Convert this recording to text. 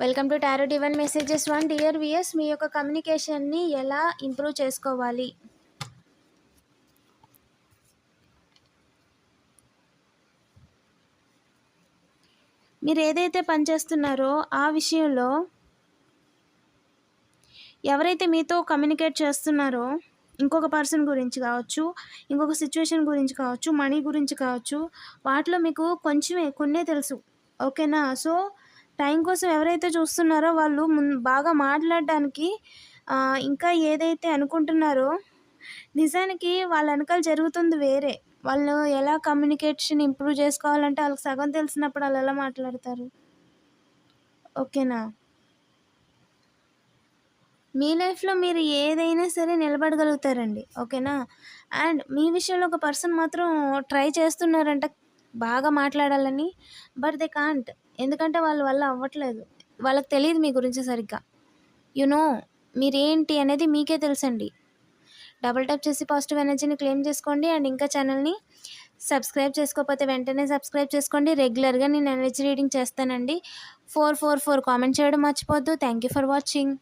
Welcome to tarot divine messages one dear viewers మీ యొక్క కమ్యూనికేషన్ని ఎలా ఇంప్రూవ్ చేసుకోవాలి? మీరు ఏదైతే పనిచేస్తున్నారో ఆ విషయంలో ఎవరైతే మీతో కమ్యూనికేట్ చేస్తున్నారో ఇంకొక పర్సన్ గురించి కావచ్చు ఇంకొక సిచ్యువేషన్ గురించి కావచ్చు మనీ గురించి కావచ్చు వాటిలో మీకు కొంచెమే కొన్నే తెలుసు. ఓకేనా సో టైం కోసం ఎవరైతే చూస్తున్నారో వాళ్ళు బాగా మాట్లాడడానికి ఇంకా ఏదైతే అనుకుంటున్నారో నిజానికి వాళ్ళ వెనకాల జరుగుతుంది వేరే. వాళ్ళు ఎలా కమ్యూనికేషన్ ఇంప్రూవ్ చేసుకోవాలంటే వాళ్ళకి సగం తెలిసినప్పుడు వాళ్ళు ఎలా మాట్లాడతారు? ఓకేనా? మీ లైఫ్లో మీరు ఏదైనా సరే నిలబడగలుగుతారండి. ఓకేనా? అండ్ మీ విషయంలో ఒక పర్సన్ మాత్రం ట్రై చేస్తున్నారంట బాగా మాట్లాడాలని బట్ దే కాంట్. ఎందుకంటే వాళ్ళ వల్ల అవ్వట్లేదు. వాళ్ళకి తెలియదు మీ గురించి సరిగ్గా. యునో మీరేంటి అనేది మీకే తెలుసండి. డబుల్ ట్యాప్ చేసి పాజిటివ్ ఎనర్జీని క్లెయిమ్ చేసుకోండి అండ్ ఇంకా ఛానల్ని సబ్స్క్రైబ్ చేసుకోకపోతే వెంటనే సబ్స్క్రైబ్ చేసుకోండి. రెగ్యులర్గా నేను ఎనర్జీ రీడింగ్ చేస్తానండి. ఫోర్ ఫోర్ ఫోర్ కామెంట్ చేయడం మర్చిపోద్దు థ్యాంక్ యూ ఫర్ వాచింగ్